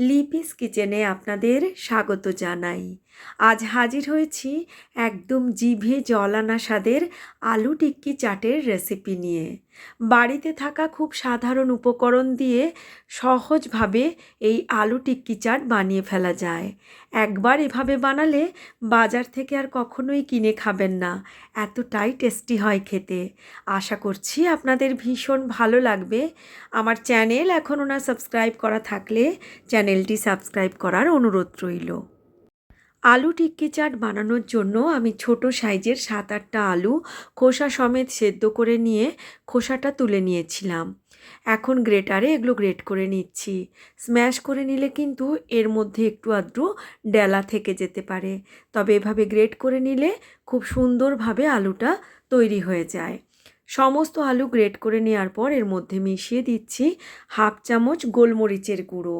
লিপিস কিচেনে আপনাদের স্বাগত জানাই। আজ হাজির হয়েছি একদম জিভে জল আনা স্বাদের আলু টিক্কি চাটের রেসিপি নিয়ে। বাড়িতে থাকা খুব সাধারণ উপকরণ দিয়ে সহজভাবে এই আলু টিক্কি চাট বানিয়ে ফেলা যায়। একবার এভাবে বানালে বাজার থেকে আর কখনোই কিনে খাবেন না। এতটাই টেস্টি হয় খেতে। আশা করছি আপনাদের ভীষণ ভালো লাগবে। আমার চ্যানেল এখনও না সাবস্ক্রাইব করা থাকলে চ্যানেলটি সাবস্ক্রাইব করার অনুরোধ রইল। আলু টিক্কি চাট বানানোর জন্য আমি ছোট সাইজের সাত আটটা আলু খোসা সমেত সেদ্ধ করে নিয়ে খোসাটা তুলে নিয়েছিলাম। এখন গ্রেটারে এগুলো গ্রেট করে নিচ্ছি। স্ম্যাশ করে নিলে কিন্তু এর মধ্যে একটু আধটু ডেলা থেকে যেতে পারে। তবে এভাবে গ্রেট করে নিলে খুব সুন্দরভাবে আলুটা তৈরি হয়ে যায়। সমস্ত আলু গ্রেট করে নেওয়ার পর এর মধ্যে মিশিয়ে দিচ্ছি হাফ চামচ গোলমরিচের গুঁড়ো।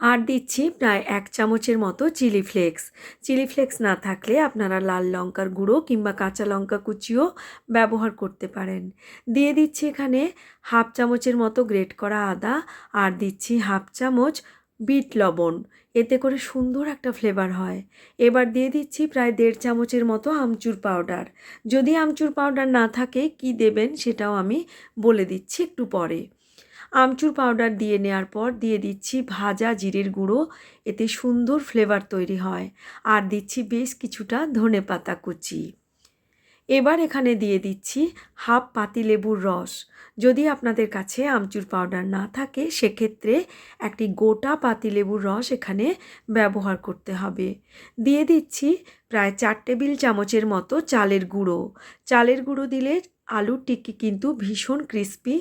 আর দিচ্ছি প্রায় এক চামচের মতো চিলি ফ্লেক্স। চিলি ফ্লেক্স না থাকলে আপনারা লাল লঙ্কার গুঁড়ো কিংবা কাঁচা লঙ্কা কুচিও ব্যবহার করতে পারেন। দিয়ে দিচ্ছি এখানে হাফ চামচের মতো গ্রেট করা আদা আর দিচ্ছি হাফ চামচ বিট লবণ। এতে করে সুন্দর একটা ফ্লেভার হয়। এবার দিয়ে দিচ্ছি প্রায় দেড় চামচের মতো আমচুর পাউডার। যদি আমচুর পাউডার না থাকে, কি দেবেন সেটাও আমি বলে দিচ্ছি একটু পরে। আমচুর পাউডার দিয়ে নেওয়ার পর দিয়ে দিচ্ছি ভাজা জিরের গুঁড়ো। এতে সুন্দর ফ্লেভার তৈরি হয়। আর দিচ্ছি বেশ কিছুটা ধনে পাতা কুচি। এবার এখানে দিয়ে দিচ্ছি হাফ পাতিলেবুর রস। যদি আপনাদের কাছে আমচুর পাউডার না থাকে, সেক্ষেত্রে একটি গোটা পাতিলেবুর রস এখানে ব্যবহার করতে হবে। দিয়ে দিচ্ছি প্রায় চার টেবিল চামচের মতো চালের গুঁড়ো। চালের গুঁড়ো দিলে আলুর টিক্কি কিন্তু ভীষণ ক্রিস্পি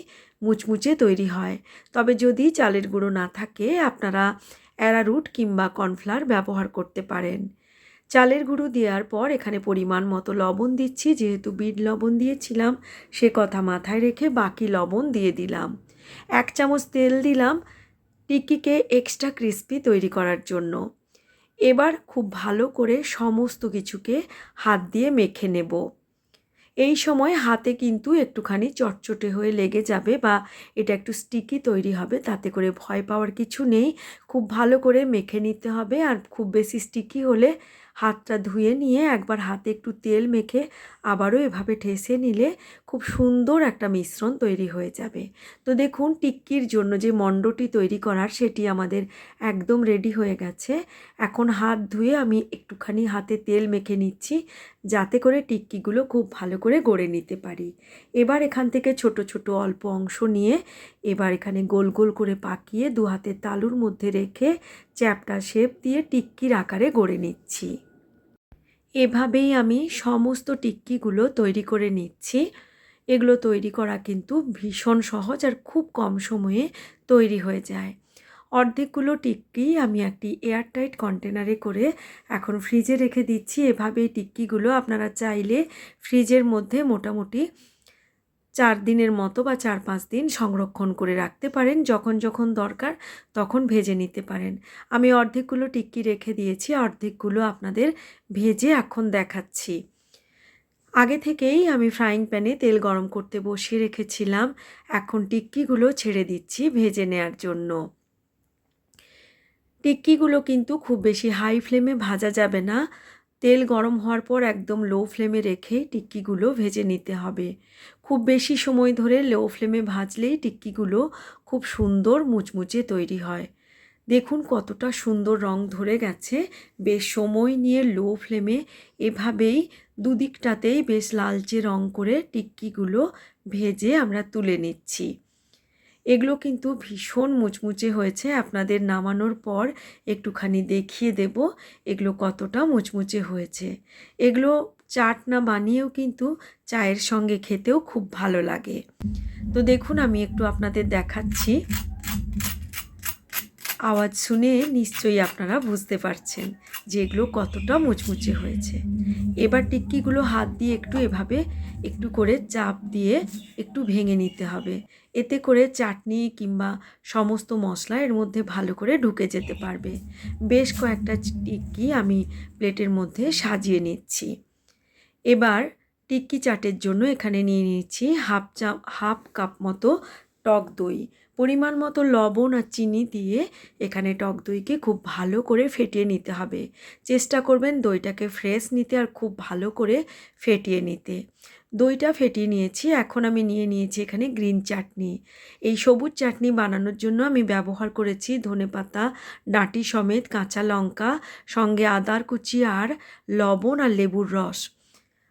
মুচমুচে তৈরি হয়। তবে যদি চালের গুঁড়ো না থাকে, আপনারা অ্যারারুট কিংবা কর্নফ্লাওয়ার ব্যবহার করতে পারেন। চালের গুঁড়ো দেওয়ার পর এখানে পরিমাণ মতো লবণ দিচ্ছি। যেহেতু বিট লবণ দিয়েছিলাম, সে কথা মাথায় রেখে বাকি লবণ দিয়ে দিলাম। এক চামচ তেল দিলাম টিকিকে এক্সট্রা ক্রিস্পি তৈরি করার জন্য। এবার খুব ভালো করে সমস্ত কিছুকে হাত দিয়ে মেখে নেব। এই সময় হাতে কিন্তু একটুখানি চটচটে হয়ে লেগে যাবে বা এটা একটু স্টিকি তৈরি হবে, তাতে করে ভয় পাওয়ার কিছু নেই। খুব ভালো করে মেখে নিতে হবে আর খুব বেশি স্টিকি হলে হাতটা ধুয়ে নিয়ে একবার হাতে একটু তেল মেখে আবারও এভাবে ঠেসে নিলে খুব সুন্দর একটা মিশ্রণ তৈরি হয়ে যাবে। তো দেখুন, টিক্কির জন্য যে মণ্ডটি তৈরি করার সেটি আমাদের একদম রেডি হয়ে গেছে। এখন হাত ধুয়ে আমি একটুখানি হাতে তেল মেখে নিচ্ছি যাতে করে টিক্কিগুলো খুব ভালো করে গড়ে নিতে পারি। এবার এখান থেকে ছোট ছোট অল্প অংশ নিয়ে এবার এখানে গোল গোল করে পাকিয়ে দু হাতের তালুর মধ্যে রেখে চ্যাপটা শেপ দিয়ে টিক্কির আকারে গড়ে নিচ্ছি। এভাবেই আমি সমস্ত টিক্কিগুলো তৈরি করে নিচ্ছি। এগুলো তৈরি করা কিন্তু ভীষণ সহজ আর খুব কম সময়ে তৈরি হয়ে যায়। অর্ধেকগুলো টিক্কি আমি একটি এয়ারটাইট কন্টেনারে করে এখন ফ্রিজে রেখে দিচ্ছি। এভাবে টিক্কিগুলো আপনারা চাইলে ফ্রিজের মধ্যে মোটামুটি চার দিনের মতো বা চার পাঁচ দিন সংরক্ষণ করে রাখতে পারেন, যখন যখন দরকার তখন ভেজে নিতে পারেন। আমি অর্ধেকগুলো টিক্কি রেখে দিয়েছি, অর্ধেকগুলো আপনাদের ভেজে এখন দেখাচ্ছি। আগে থেকেই আমি ফ্রাইং প্যানে তেল গরম করতে বসিয়ে রেখেছিলাম, এখন টিক্কিগুলো ছেড়ে দিচ্ছি ভেজে নেয়ার জন্য। টিক্কিগুলো কিন্তু খুব বেশি হাই ফ্লেমে ভাজা যাবে না তেল গরম হওয়ার পর একদম লো ফ্লেমে রেখে টিক্কিগুলো ভেজে নিতে হবে। খুব বেশি সময় ধরে লো ফ্লেমে ভাজলেই টিক্কিগুলো খুব সুন্দর মুচমুচে তৈরি হয়। দেখুন কতটা সুন্দর রং ধরে গেছে। বেশ সময় নিয়ে লো ফ্লেমে এভাবেই দুদিকটাতেই বেশ লালচে রং করে টিক্কিগুলো ভেজে আমরা তুলে নিচ্ছি। এগুলো কিন্তু ভীষণ মুচমুচে হয়েছে। আপনাদের নামানোর পর একটুখানি দেখিয়ে দেব এগুলো কতটা মুচমুচে হয়েছে। এগুলো চাট না বানিয়েও কিন্তু চায়ের সঙ্গে খেতেও খুব ভালো লাগে। তো দেখুন, আমি একটু আপনাদের দেখাচ্ছি। আওয়াজ শুনে নিশ্চয়ই আপনারা বুঝতে পারছেন যে এগুলো কতটা মুচমুচে হয়েছে। এবার টিক্কিগুলো হাত দিয়ে একটু এভাবে একটু করে চাপ দিয়ে একটু ভেঙে নিতে হবে। এতে করে চাটনি কিংবা সমস্ত মশলা এর মধ্যে ভালো করে ঢুকে যেতে পারবে। বেশ কয়েকটা টিক্কি আমি প্লেটের মধ্যে সাজিয়ে নিচ্ছি। এবার টিক্কি চাটের জন্য এখানে নিয়ে নিচ্ছি হাফ চা, হাফ কাপ মতো টক দই। পরিমাণ মতো লবণ আর চিনি দিয়ে এখানে টক দইকে খুব ভালো করে ফেটিয়ে নিতে হবে। চেষ্টা করবেন দইটাকে ফ্রেশ নিতে আর খুব ভালো করে ফেটিয়ে নিতে। দইটা ফেটিয়ে নিয়েছি, এখন আমি নিয়ে নিয়েছি এখানে গ্রিন চাটনি এই সবুজ চাটনি বানানোর জন্য আমি ব্যবহার করেছি ধনেপাতা ডাঁটি সমেত কাঁচা লঙ্কা, সঙ্গে আদার কুচি আর লবণ আর লেবুর রস।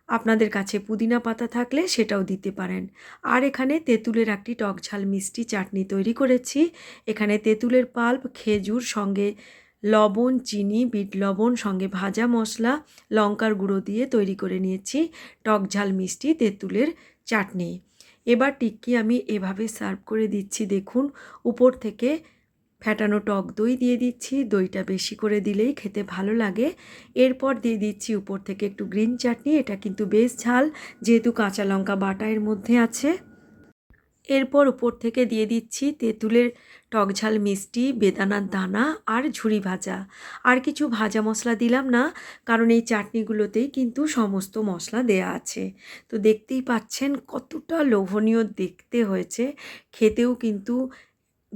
আপনাদের কাছে পুদিনা পাতা থাকলে সেটাও দিতে পারেন। আর এখানে তেঁতুলের একটি টক ঝাল মিষ্টি চাটনি তৈরি করেছি। এখানে তেঁতুলের পাল্প, খেজুর সঙ্গে লবণ, চিনি, বিট লবণ, সঙ্গে ভাজা মশলা, লঙ্কার গুঁড়ো দিয়ে তৈরি করে নিয়েছি টক ঝাল মিষ্টি তেঁতুলের চাটনি। এবার টিক্কি আমি এভাবে সার্ভ করে দিচ্ছি, দেখুন, উপর থেকে ফ্যাটানো টক দই দিয়ে দিচ্ছি। দইটা বেশি করে দিলেই খেতে ভালো লাগে। এরপর দিয়ে দিচ্ছি উপর থেকে একটু গ্রিন চাটনি, এটা কিন্তু বেশ ঝাল, যেহেতু কাঁচা লঙ্কা বাটা এর মধ্যে আছে। এরপর উপর থেকে দিয়ে দিচ্ছি তেঁতুলের টকঝাল মিষ্টি, বেদানার দানা আর ঝুরি ভাজা। আর কিছু ভাজা মশলা দিলাম না, কারণ এই চাটনিগুলোতেই কিন্তু সমস্ত মশলা দেয়া আছে। তো দেখতেই পাচ্ছেন কতটা লোভনীয় দেখতে হয়েছে। খেতেও কিন্তু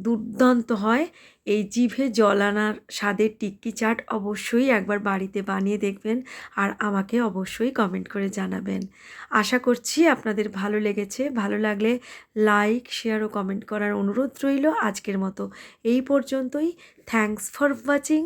দুর্দান্ত হয়। এই জিভে জল আনার স্বাদের টিক্কি চাট অবশ্যই একবার বাড়িতে বানিয়ে দেখবেন আর আমাকে অবশ্যই কমেন্ট করে জানাবেন। আশা করছি আপনাদের ভালো লেগেছে। ভালো লাগলে লাইক শেয়ার ও কমেন্ট করার অনুরোধ রইল। আজকের মতো এই পর্যন্তই। Thanks for watching